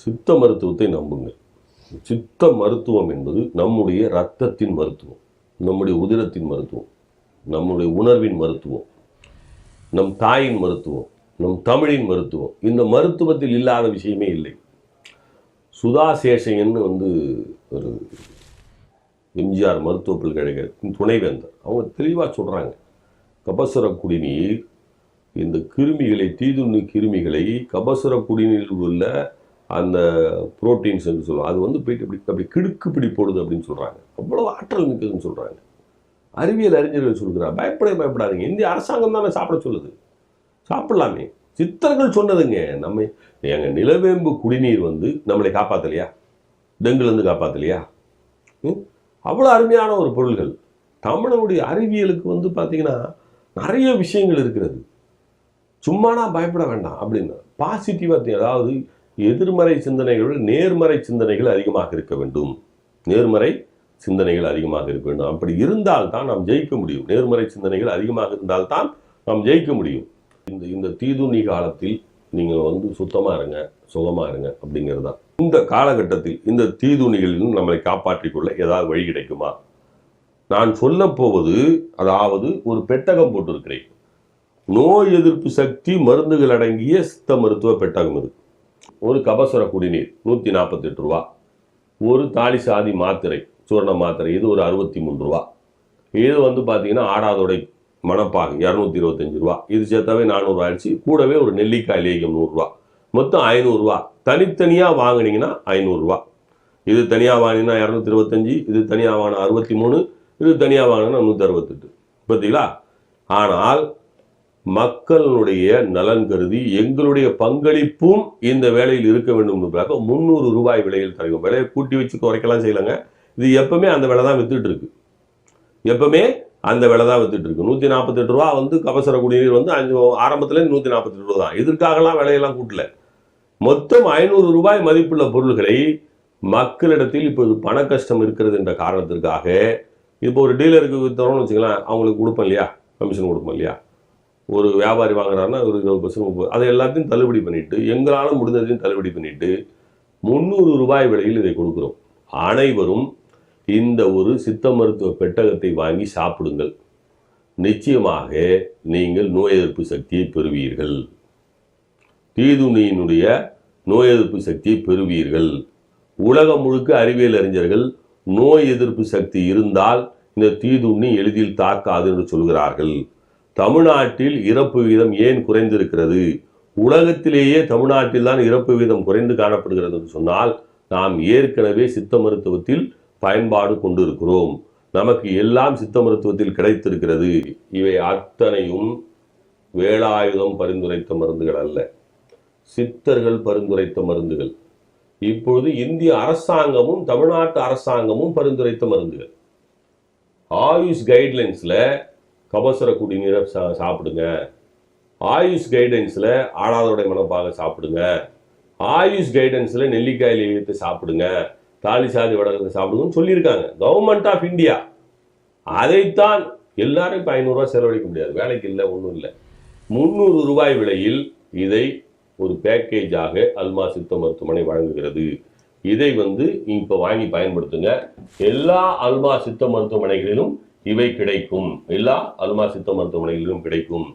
சித்த மருத்துவத்தை நம்புங்க சித்த மருத்துவம் என்பது நம்முடைய ரத்தத்தின் மருத்துவம் நம்முடைய உதிரத்தின் மருத்துவம் நம்முடைய உணர்வின் மருத்துவம் நம் தாயின் மருத்துவம் நம் தமிழின் மருத்துவம். இந்த மருத்துவத்தில் இல்லாத விஷயமே இல்லை. சுதா சேஷையன்னு வந்து ஒரு எம்ஜிஆர் மருத்துவ பல்கலைக்கழகத்தின் துணைவேந்தர். அவங்க தெளிவாக சொல்கிறாங்க கபசுர குடிநீர் இந்த கிருமிகளை தீதுண்ணு கிருமிகளை கபசுர குடிநீரில் உள்ள அந்த புரோட்டீன்ஸ் என்று சொல்லுவோம் அது வந்து போயிட்டு இப்படி அப்படி கிடுக்கு பிடி போடுது அப்படின்னு சொல்கிறாங்க அவ்வளோ ஆற்றல் மிக்கதுன்னு சொல்கிறாங்க அறிவியல் அறிஞர்கள் சொல்கிறார் பயப்பட பயப்படாதீங்க. இந்திய அரசாங்கம் தானே சாப்பிட சொல்லுது. சாப்பிடலாமே. சித்தர்கள் சொன்னதுங்க நம்ம எங்கள் நிலவேம்பு குடிநீர் வந்து நம்மளை காப்பாற்றலையா டெங்குலேருந்து காப்பாற்றலையா ம்? அவ்வளோ அருமையான ஒரு பொருள்கள். தமிழனுடைய அறிவியலுக்கு வந்து பார்த்திங்கன்னா நிறைய விஷயங்கள் இருக்கிறது. சும்மானா பயப்பட வேண்டாம் அப்படின்னு பாசிட்டிவாக அதாவது எதிர்மறை சிந்தனைகள் நேர்மறை சிந்தனைகள் அதிகமாக இருக்க வேண்டும். நேர்மறை சிந்தனைகள் அதிகமாக இருக்க வேண்டும். அப்படி இருந்தால்தான் நாம் ஜெயிக்க முடியும். நேர்மறை சிந்தனைகள் அதிகமாக இருந்தால்தான் நாம் ஜெயிக்க முடியும். இந்த இந்த தீதுணி காலத்தில் நீங்கள் வந்து சுத்தமாக இருங்க சுகமாக இருங்க அப்படிங்கிறது. தான் இந்த காலகட்டத்தில் இந்த தீதுணிகளிலும் நம்மளை காப்பாற்றிக் கொள்ள ஏதாவது வழி கிடைக்குமா? நான் சொல்ல போவது அதாவது ஒரு பெட்டகம் போட்டிருக்கிறேன். நோய் எதிர்ப்பு சக்தி மருந்துகள் அடங்கிய சித்த மருத்துவ பெட்டகம் இது. ஒரு கபசுர குடிநீர் நூற்றி நாற்பத்தெட்டு ரூபா. ஒரு தாலி சாதி மாத்திரை சூரண மாத்திரை இது ஒரு அறுபத்தி மூணு ரூபா. இது வந்து பார்த்திங்கன்னா ஆடாதொடை மணப்பாகு இரநூத்தி இருபத்தஞ்சு ரூபா. இது சேர்த்தாவே நானூறு ஆயிடுச்சு. கூடவே ஒரு நெல்லிக்காய் லேகியம் நூறுரூவா மொத்தம் ஐநூறுரூவா தனித்தனியாக வாங்கினீங்கன்னா ஐநூறுரூவா இது தனியாக வாங்கினீங்கன்னா இரநூத்தி இருபத்தஞ்சி இது தனியாக வாங்கினா அறுபத்தி மூணு இது தனியாக வாங்கினா நூற்றி அறுபத்தெட்டு. பார்த்தீங்களா ஆனால் மக்களுடைய நலன் கருதி எங்களுடைய பங்களிப்பும் இந்த வேலையில் இருக்க வேண்டும் என்பதாக முந்நூறு ரூபாய் விலையில் தருகும் விலையை கூட்டி வச்சு குறைக்கலாம் செய்யலாங்க. இது எப்பவுமே அந்த விலை தான் வித்துட்டு இருக்கு. எப்பவுமே அந்த விலை தான் வித்துட்டு இருக்கு. நூற்றி நாற்பத்தெட்டு ரூபா வந்து கபசர குடிநீர் வந்து அஞ்சு ஆரம்பத்துல நூற்றி நாற்பத்தெட்டு ரூபா தான். இதற்காகலாம் விலையெல்லாம் கூட்டல? மொத்தம் ஐநூறு ரூபாய் மதிப்புள்ள பொருள்களை மக்களிடத்தில் இப்போது பண கஷ்டம் இருக்கிறது என்ற காரணத்திற்காக இப்போ ஒரு டீலருக்கு வித்தரோம்னு வச்சுக்கலாம் அவங்களுக்கு கொடுப்போம் இல்லையா? கமிஷன் கொடுப்போம் இல்லையா? ஒரு வியாபாரி வாங்குறாருன்னா ஒரு இருபது பர்சன்ட் முப்பது அதை எல்லாத்தையும் தள்ளுபடி பண்ணிட்டு எங்களால் முடிஞ்சதையும் தள்ளுபடி பண்ணிட்டு முந்நூறு ரூபாய் விலையில் இதை கொடுக்குறோம். அனைவரும் இந்த ஒரு சித்த மருத்துவ பெட்டகத்தை வாங்கி சாப்பிடுங்கள். நிச்சயமாக நீங்கள் நோய் எதிர்ப்பு சக்தியை பெறுவீர்கள். தீதுணியினுடைய நோய் எதிர்ப்பு சக்தியை பெறுவீர்கள். உலகம் முழுக்க அறிவியல் அறிஞர்கள் நோய் எதிர்ப்பு சக்தி இருந்தால் இந்த தீதுண்ணி எளிதில் தாக்காது என்று சொல்கிறார்கள். தமிழ்நாட்டில் இறப்பு வீதம் ஏன் குறைந்திருக்கிறது? உலகத்திலேயே தமிழ்நாட்டில் தான் இறப்பு வீதம் குறைந்து காணப்படுகிறது என்று சொன்னால் நாம் ஏற்கனவே சித்த மருத்துவத்தில் பயன்பாடு கொண்டிருக்கிறோம். நமக்கு எல்லாம் சித்த மருத்துவத்தில் கிடைத்திருக்கிறது. இவை அத்தனையும் வேலாயுதம் பரிந்துரைத்த மருந்துகள் அல்ல. சித்தர்கள் பரிந்துரைத்த மருந்துகள். இப்பொழுது இந்திய அரசாங்கமும் தமிழ்நாட்டு அரசாங்கமும் பரிந்துரைத்த மருந்துகள். ஆயுஷ் கைட்லைன்ஸில் கபசுர குடிநீரை சா- சாப்பிடுங்க. ஆயுஷ் கைடன்ஸில் ஆடாதோடைய மனப்பாக சாப்பிடுங்க. ஆயுஷ் கைடன்ஸில் நெல்லிக்காய் லேகியத்தை சாப்பிடுங்க. தாலி சாதி வடகத்தை சாப்பிடுங்கன்னு சொல்லியிருக்காங்க. கவர்மெண்ட் ஆஃப் இந்தியா அதைத்தான் எல்லாரும் இப்போ ஐநூறுரூவா செலவழிக்க முடியாது. வேலைக்கு இல்லை ஒன்றும் இல்லை. முந்நூறு ரூபாய் விலையில் இதை ஒரு பேக்கேஜாக அல்மா சித்த மருத்துவமனை வழங்குகிறது. இதை வந்து இப்போ வாங்கி பயன்படுத்துங்க. எல்லா அல்மா சித்த மருத்துவமனைகளிலும் இவை கிடைக்கும். எல்லா அல்மா சித்த மருத்துவமனைகளிலும் கிடைக்கும்.